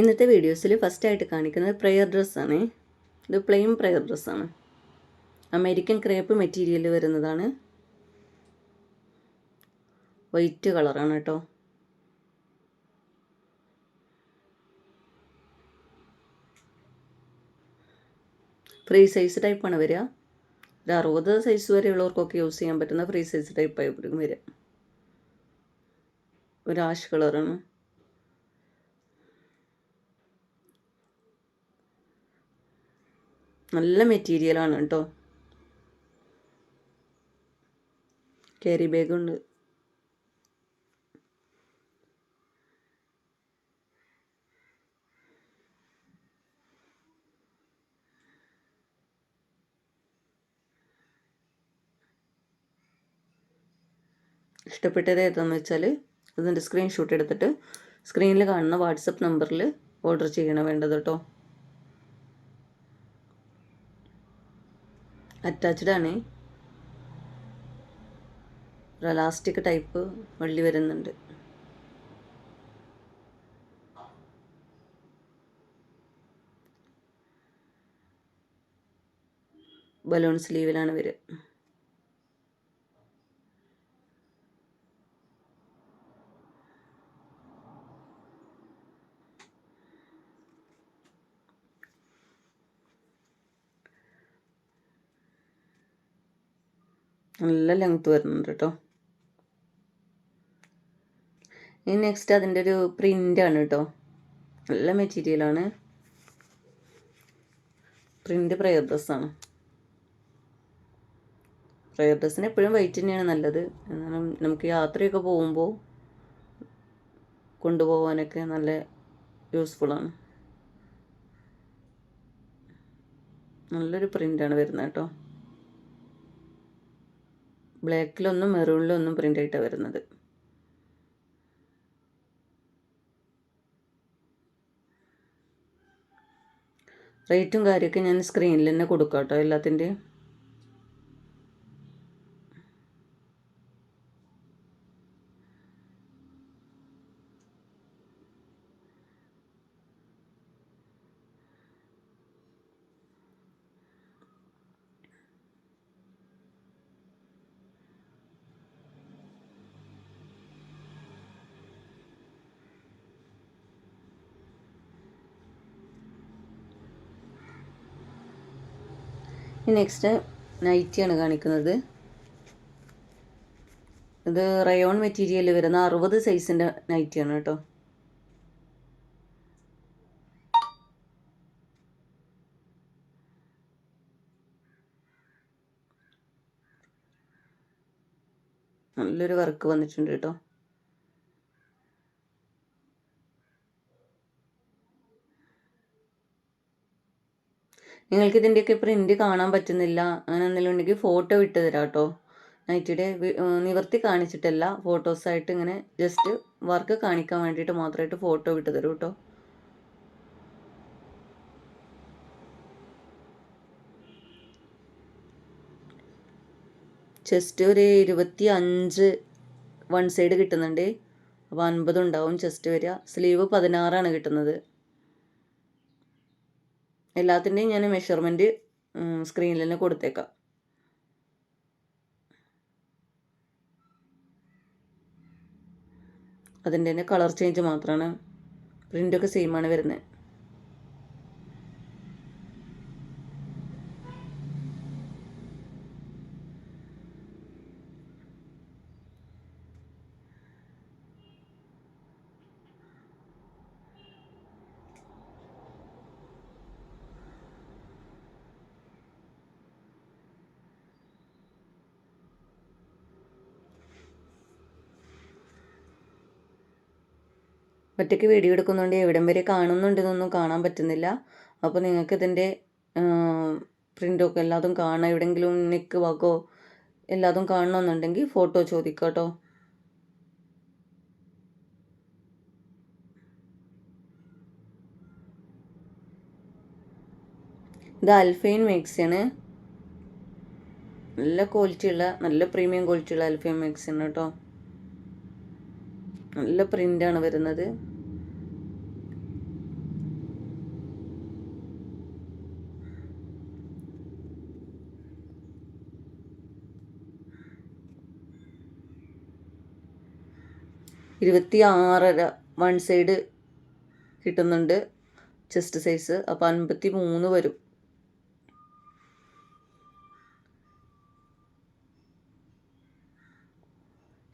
ഇന്നത്തെ വീഡിയോസിൽ ഫസ്റ്റായിട്ട് കാണിക്കുന്നത് പ്രെയർ ഡ്രസ്സാണ് ഇത് പ്ലെയിൻ പ്രെയർ ഡ്രസ്സാണ് അമേരിക്കൻ ക്രേപ്പ് മെറ്റീരിയൽ വരുന്നതാണ്. വൈറ്റ് കളറാണ് കേട്ടോ ഫ്രീ സൈസ് ടൈപ്പാണ് വരിക. ഒരു അറുപത് സൈസ് വരെയുള്ളവർക്കൊക്കെ യൂസ് ചെയ്യാൻ പറ്റുന്ന ഫ്രീ സൈസ് ടൈപ്പ് ആയിരിക്കും വരിക. ഒരു ആഷ് കളറാണ് നല്ല മെറ്റീരിയലാണ് കേട്ടോ ക്യാരി ബാഗുണ്ട് ഇഷ്ടപ്പെട്ടത് ഏതാണെന്ന് വെച്ചാൽ അതിന്റെ സ്ക്രീൻഷോട്ട് എടുത്തിട്ട് സ്ക്രീനിൽ കാണുന്ന വാട്സപ്പ് നമ്പറിൽ ഓർഡർ ചെയ്യണം വേണ്ടത് കേട്ടോ അറ്റാച്ച്ഡ് ആണ്. റലാസ്റ്റിക് ടൈപ്പ് വള്ളി വരുന്നുണ്ട്. ബലൂൺ സ്ലീവിലാണ് വരിക നല്ല ലെങ്ത് വരുന്നുണ്ട് കേട്ടോ ഇനി നെക്സ്റ്റ് അതിന്റെ ഒരു പ്രിന്റാണ് കേട്ടോ നല്ല മെറ്റീരിയലാണ് പ്രിന്റ് പ്രയർ ഡ്രസ്സാണ് പ്രയർ ഡ്രസ്സിന് എപ്പോഴും വൈറ്റ് തന്നെയാണ് നല്ലത്. എന്നാലും നമുക്ക് യാത്രയൊക്കെ പോകുമ്പോൾ കൊണ്ടുപോകാനൊക്കെ നല്ല യൂസ്ഫുള്ളാണ് നല്ലൊരു പ്രിന്റാണ് വരുന്നത് കേട്ടോ ബ്ലാക്കിലൊന്നും മെറൂണിലൊന്നും പ്രിന്റ് ആയിട്ടാണ് വരുന്നത്. റേറ്റും കാര്യമൊക്കെ ഞാൻ സ്ക്രീനിൽ തന്നെ കൊടുക്കാം കേട്ടോ എല്ലാത്തിന്റെയും നെക്സ്റ്റ് നൈറ്റിയാണ് കാണിക്കുന്നത്. ഇത് റയോൺ മെറ്റീരിയൽ വരുന്ന അറുപത് സൈസിന്റെ നൈറ്റിയാണ് കേട്ടോ. നല്ലൊരു വർക്ക് വന്നിട്ടുണ്ട് കേട്ടോ. നിങ്ങൾക്ക് ഇതിന്റെയൊക്കെ പ്രിന്റ് കാണാൻ പറ്റുന്നില്ല. അങ്ങനെ എന്തെങ്കിലും ഉണ്ടെങ്കിൽ ഫോട്ടോ ഇട്ട് തരാം കേട്ടോ നൈറ്റിയുടെ നിവർത്തി കാണിച്ചിട്ടല്ല. ഫോട്ടോസായിട്ട് ഇങ്ങനെ ജസ്റ്റ് വർക്ക് കാണിക്കാൻ വേണ്ടിയിട്ട് മാത്രമായിട്ട് ഫോട്ടോ ഇട്ട് തരും കേട്ടോ ചെസ്റ്റ് ഒരു ഇരുപത്തി അഞ്ച് വൺ സൈഡ് കിട്ടുന്നുണ്ട്. അപ്പോൾ അൻപത് ഉണ്ടാവും ചെസ്റ്റ് വരിക. സ്ലീവ് പതിനാറാണ് കിട്ടുന്നത്. എല്ലാത്തിന്റെയും ഞാൻ മെഷർമെന്റ് സ്ക്രീനിൽ തന്നെ കൊടുത്തേക്കാം. അതിന്റെ തന്നെ കളർ ചേഞ്ച് മാത്രമാണ് പ്രിന്റൊക്കെ സെയിമാണ് വരുന്നത്. ഒറ്റയ്ക്ക് വീഡിയോ എടുക്കുന്നുണ്ട് എവിടം വരെ കാണുന്നുണ്ടെന്നൊന്നും കാണാൻ പറ്റുന്നില്ല. അപ്പോൾ നിങ്ങൾക്ക് ഇതിന്റെ പ്രിന്റൊക്കെ എല്ലാതും കാണാം. എവിടെയെങ്കിലും നെക്ക് വാക്കോ എല്ലാതും കാണണമെന്നുണ്ടെങ്കിൽ ഫോട്ടോ ചോദിക്കാം ഇത് അൽഫൈൻ മിക്സിയാണ്. നല്ല ക്വാളിറ്റി ഉള്ള നല്ല പ്രീമിയം ക്വാളിറ്റി ഉള്ള അൽഫൈൻ മിക്സിയാണ് കേട്ടോ. നല്ല പ്രിന്റാണ് വരുന്നത്. ഇരുപത്തി ആറര വൺ സൈഡ് കിട്ടുന്നുണ്ട് ചെസ്റ്റ് സൈസ്. അപ്പോൾ അൻപത്തി മൂന്ന് വരും.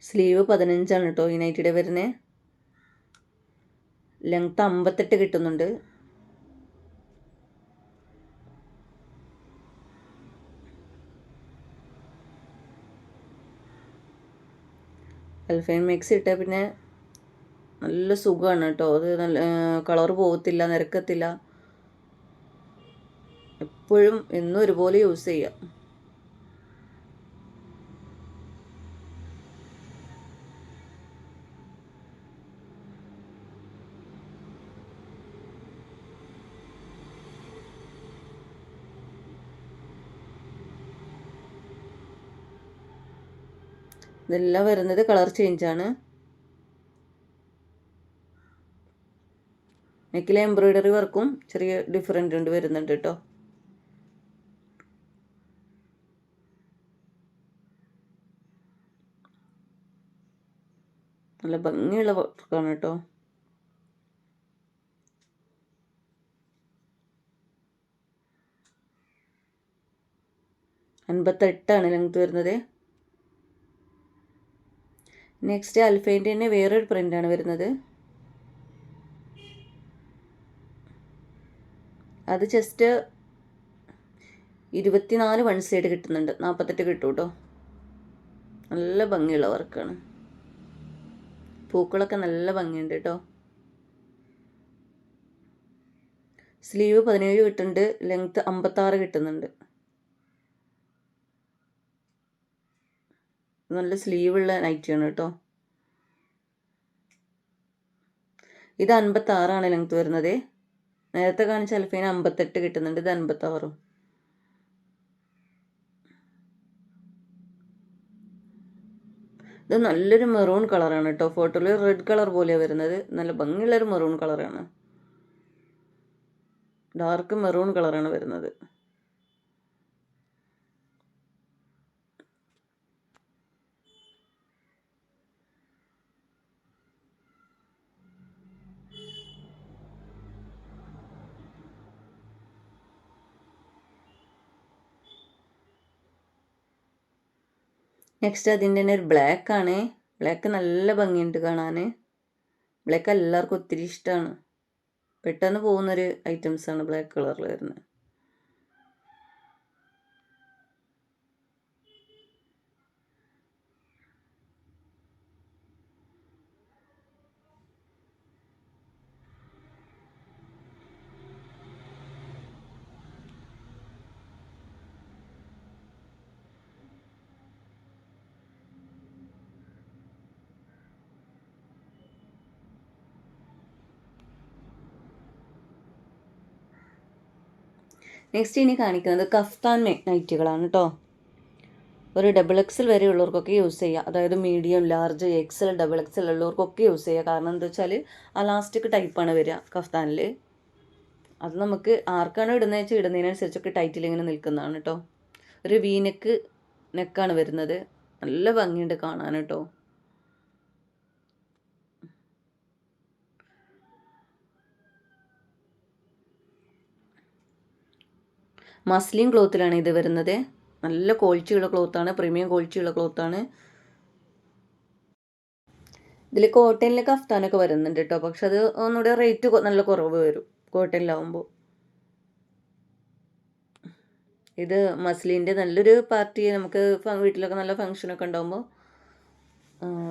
സ്ലീവ് പതിനഞ്ചാണ് കേട്ടോ ഈ നൈറ്റിയുടെ വരുന്നത് ലെങ്ത്ത് അമ്പത്തെട്ട് കിട്ടുന്നുണ്ട്. അൽഫൈൻ മിക്സ് ഇട്ടാൽ പിന്നെ നല്ല സുഖമാണ് കേട്ടോ. അത് നല്ല കളർ പോകത്തില്ല നിരക്കത്തില്ല. എപ്പോഴും എന്നും ഒരുപോലെ യൂസ് ചെയ്യാം. ഇതെല്ലാം വരുന്നത് കളർ ചേഞ്ചാണ് നെക്കിലെ എംബ്രോയിഡറി വർക്കും ചെറിയ ഡിഫറെന്റ് ഉണ്ട് വരുന്നുണ്ട് കേട്ടോ നല്ല ഭംഗിയുള്ള വർക്കാണ് കേട്ടോ അൻപത്തെട്ടാണ് ലെങ്ത് വരുന്നത്. നെക്സ്റ്റ് അൽഫൈന്റെ തന്നെ വേറൊരു പ്രിന്റാണ് വരുന്നത്. അത് ജസ്റ്റ് ഇരുപത്തിനാല് വൺ സൈഡ് കിട്ടുന്നുണ്ട്. നാൽപ്പത്തെട്ട് കിട്ടും കേട്ടോ നല്ല ഭംഗിയുള്ള വർക്കാണ് പൂക്കളൊക്കെ നല്ല ഭംഗിയുണ്ട് കേട്ടോ. സ്ലീവ് പതിനേഴ് കിട്ടുന്നുണ്ട്. ലെങ്ത്ത് അമ്പത്താറ് കിട്ടുന്നുണ്ട്. നല്ല സ്ലീവുള്ള നൈറ്റിയാണ് കേട്ടോ. ഇത് അൻപത്താറാണ് ലെങ്ത് വരുന്നത്. നേരത്തെ കാണിച്ച അൽഫൈന് അമ്പത്തെട്ട് കിട്ടുന്നുണ്ട് ഇത് അൻപത്താറും. ഇത് നല്ലൊരു മെറൂൺ കളറാണ് കേട്ടോ. ഫോട്ടോയിൽ റെഡ് കളർ പോലെയാണ് വരുന്നത്. നല്ല ഭംഗിയുള്ളൊരു മെറൂൺ കളറാണ് ഡാർക്ക് മെറൂൺ കളറാണ് വരുന്നത്. നെക്സ്റ്റ് അതിന്റെ തന്നെ ഒരു ബ്ലാക്ക് ആണ്. ബ്ലാക്ക് നല്ല ഭംഗിയുണ്ട് കാണാൻ ബ്ലാക്ക് എല്ലാവർക്കും ഒത്തിരി ഇഷ്ടമാണ് പെട്ടെന്ന് പോകുന്നൊരു ഐറ്റംസാണ് ബ്ലാക്ക് കളറിൽ വരുന്നത്. നെക്സ്റ്റ് ഇനി കാണിക്കുന്നത് കഫ്താൻ നൈറ്റുകളാണ് കേട്ടോ ഒരു ഡബിൾ എക്സൽ വരെയുള്ളവർക്കൊക്കെ യൂസ് ചെയ്യുക അതായത് medium large XL double XL ഉള്ളവർക്കൊക്കെ use ചെയ്യുക കാരണം എന്താ വെച്ചാൽ അലാസ്റ്റിക് ടൈപ്പാണ് വരിക കഫ്താനിൽ അത് നമുക്ക് ആർക്കാണോ ഇടുന്നത് വെച്ചാൽ ഇടുന്നതിനനുസരിച്ചൊക്കെ ടൈറ്റിൽ ഇങ്ങനെ നിൽക്കുന്നതാണ് കേട്ടോ ഒരു വീനക്ക് നെക്കാണ് വരുന്നത്. നല്ല ഭംഗിയുണ്ട് കാണാൻ കേട്ടോ മസ്ലിൻ ക്ലോത്തിലാണ് ഇത് വരുന്നത്. നല്ല ക്വാളിറ്റിയുള്ള ക്ലോത്താണ് പ്രീമിയം ക്വാളിറ്റിയുള്ള ക്ലോത്താണ്. ഇതിൽ കോട്ടനിലെ കഫ്താനൊക്കെ വരുന്നുണ്ട് കേട്ടോ പക്ഷെ അത് ഒന്നുകൂടെ റേറ്റ് നല്ല കുറവ് വരും കോട്ടനിലാവുമ്പോൾ ഇത് മസ്ലിന്റെ നല്ലൊരു പാർട്ടി നമുക്ക് വീട്ടിലൊക്കെ നല്ല ഫങ്ഷനൊക്കെ ഉണ്ടാകുമ്പോൾ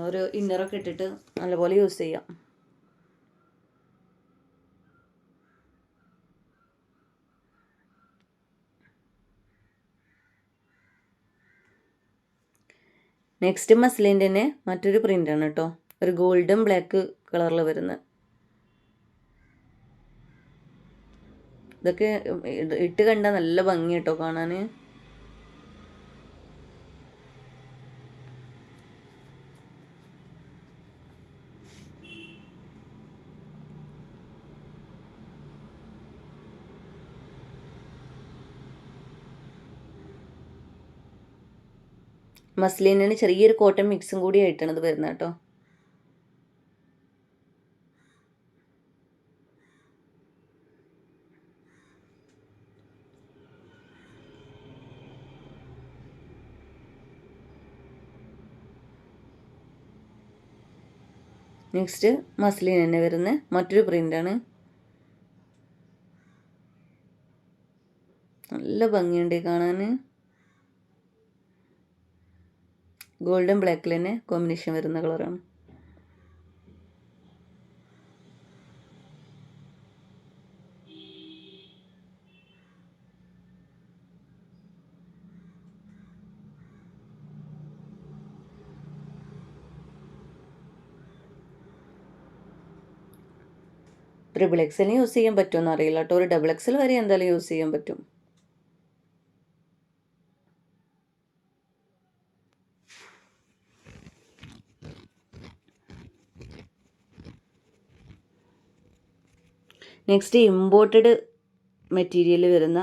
ഒരു ഇന്നറൊക്കെ ഇട്ടിട്ട് നല്ലപോലെ യൂസ് ചെയ്യാം. നെക്സ്റ്റ് മസ്ലിന്റെ തന്നെ മറ്റൊരു പ്രിന്റാണ് കേട്ടോ ഒരു ഗോൾഡും ബ്ലാക്ക് കളറിൽ വരുന്നത് ഇതൊക്കെ ഇട്ട് കണ്ടാൽ നല്ല ഭംഗി കേട്ടോ കാണാൻ മസ്ലിനാണ് ചെറിയൊരു കോട്ടൺ മിക്സും കൂടി ആയിട്ടാണ് വരുന്ന വരുന്നത് കേട്ടോ. നെക്സ്റ്റ് മസ്ലിൻ തന്നെ വരുന്ന മറ്റൊരു പ്രിന്റാണ് നല്ല ഭംഗിയുണ്ട് കാണാൻ. ഗോൾഡൻ ബ്ലാക്കിൽ തന്നെ കോമ്പിനേഷൻ വരുന്ന കളറാണ്. ട്രിപ്പിൾ എക്സലിന് യൂസ് ചെയ്യാൻ പറ്റുമെന്ന് അറിയില്ല കേട്ടോ. ഒരു ഡബിൾ എക്സൽ വരെ എന്തായാലും യൂസ് ചെയ്യാൻ പറ്റും. നെക്സ്റ്റ് ഇമ്പോർട്ടഡ് മെറ്റീരിയൽ വരുന്ന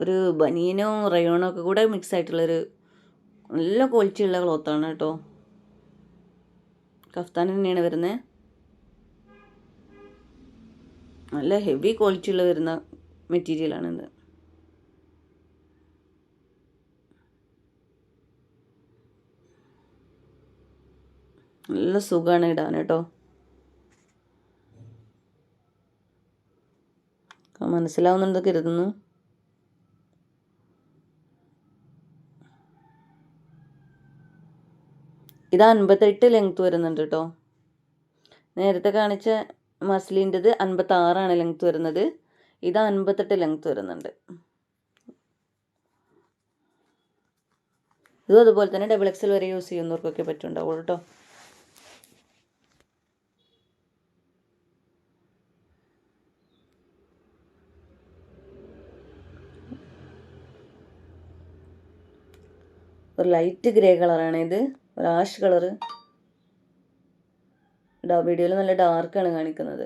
ഒരു ബനിയനോ റയോണോ ഒക്കെ കൂടെ മിക്സ് ആയിട്ടുള്ളൊരു നല്ല ക്വാളിറ്റി ഉള്ള ക്ലോത്താണ് കേട്ടോ. കഫ്താൻ തന്നെയാണ് വരുന്നത് നല്ല ഹെവി ക്വാളിറ്റി ഉള്ള വരുന്ന മെറ്റീരിയലാണിത് നല്ല സുഖമാണ് ഇടാൻ കേട്ടോ. മനസ്സിലാവുന്നുണ്ട് കരുതുന്നു? ഇത് അൻപത്തെട്ട് ലെങ്ത് വരുന്നുണ്ട് കേട്ടോ നേരത്തെ കാണിച്ച മസ്ലിന്റെത് അൻപത്താറാണ് ലെങ്ത് വരുന്നത്. ഇത് അൻപത്തെട്ട് ലെങ്ത് വരുന്നുണ്ട്. ഇതും അതുപോലെ തന്നെ ഡബിൾ എക്സൽ വരെ യൂസ് ചെയ്യുന്നവർക്കൊക്കെ പറ്റുണ്ടാവുള്ളൂ കേട്ടോ ഒരു ലൈറ്റ് ഗ്രേ കളറാണ് ഇത് ഒരു ആഷ് കളറ് വീഡിയോയിൽ നല്ല ഡാർക്കാണ് കാണിക്കുന്നത്.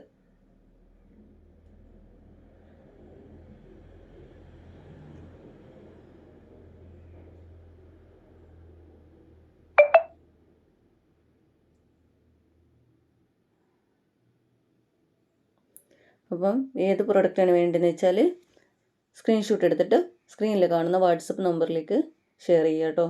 അപ്പം ഏത് പ്രൊഡക്റ്റാണ് വേണ്ടതെന്ന് വെച്ചാൽ സ്ക്രീൻഷോട്ട് എടുത്തിട്ട് സ്ക്രീനിൽ കാണുന്ന വാട്സപ്പ് നമ്പറിലേക്ക് ഷെയർ ചെയ്യുക കേട്ടോ